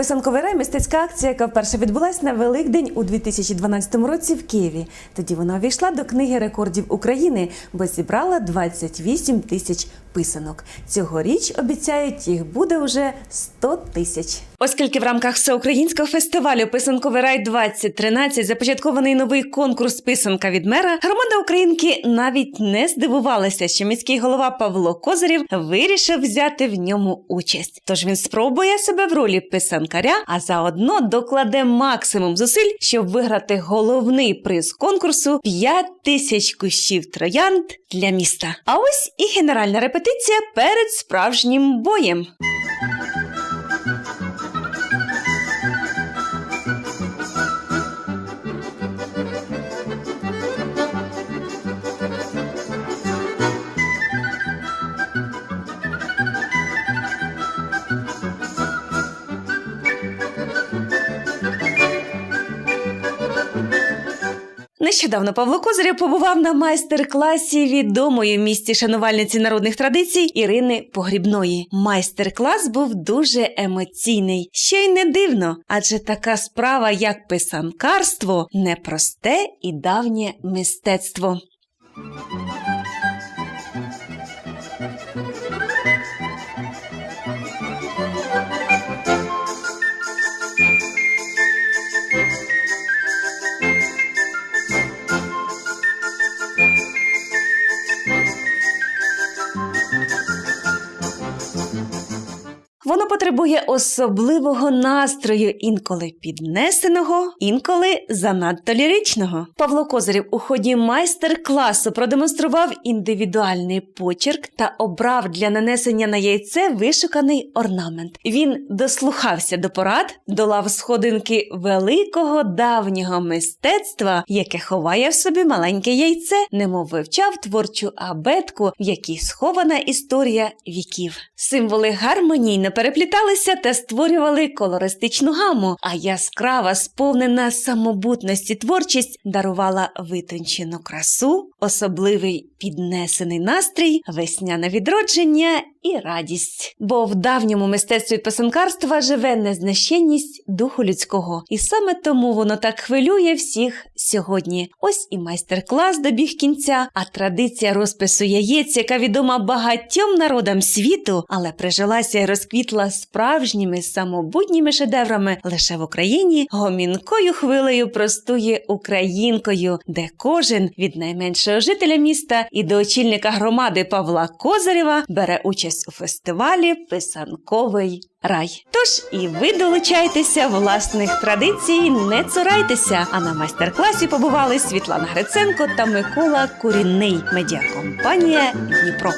Писанковий рай мистецька акція, яка вперше відбулась на Великдень у 2012 році в Києві. Тоді вона увійшла до книги рекордів України, бо зібрала 28 тисяч писанок. Цьогоріч обіцяють, їх буде вже 100 тисяч. Оскільки в рамках всеукраїнського фестивалю Писанковий рай 2013 започаткований новий конкурс Писанка від мера, громада Українки навіть не здивувалася, що міський голова Павло Козирів вирішив взяти в ньому участь. Тож він спробує себе в ролі писанкаря, а заодно докладе максимум зусиль, щоб виграти головний приз конкурсу 5 тисяч кущів троянд для міста. А ось і генеральна репетиція перед справжнім боєм. Нещодавно Павло Козирєв побував на майстер-класі відомої в місті шанувальниці народних традицій Ірини Погрібної. Майстер-клас був дуже емоційний, що й не дивно, адже така справа, як писанкарство, непросте і давнє мистецтво. Воно потребує особливого настрою, інколи піднесеного, інколи занадто ліричного. Павло Козирів у ході майстер-класу продемонстрував індивідуальний почерк та обрав для нанесення на яйце вишуканий орнамент. Він дослухався до порад, долав сходинки великого давнього мистецтва, яке ховає в собі маленьке яйце, немов вивчав творчу абетку, в якій схована історія віків. Символи гармонійно перепліталися та створювали колористичну гаму, а яскрава, сповнена самобутності творчість дарувала витончену красу, особливий піднесений настрій, весняне відродження і радість. Бо в давньому мистецтві писанкарства живе незнищенність духу людського, і саме тому воно так хвилює всіх сьогодні. Ось і майстер-клас добіг кінця, а традиція розпису яєць, яка відома багатьом народам світу, але прижилася і розквітла справжніми самобутніми шедеврами лише в Україні, гомінкою хвилею простує українкою, де кожен від найменшого жителя міста і до очільника громади Павла Козирєва бере участь у фестивалі Писанковий рай. Тож і ви долучайтеся власних традицій, не цурайтеся. А на майстер-класі побували Світлана Гриценко та Микола Курінний. Медіакомпанія Дніпро.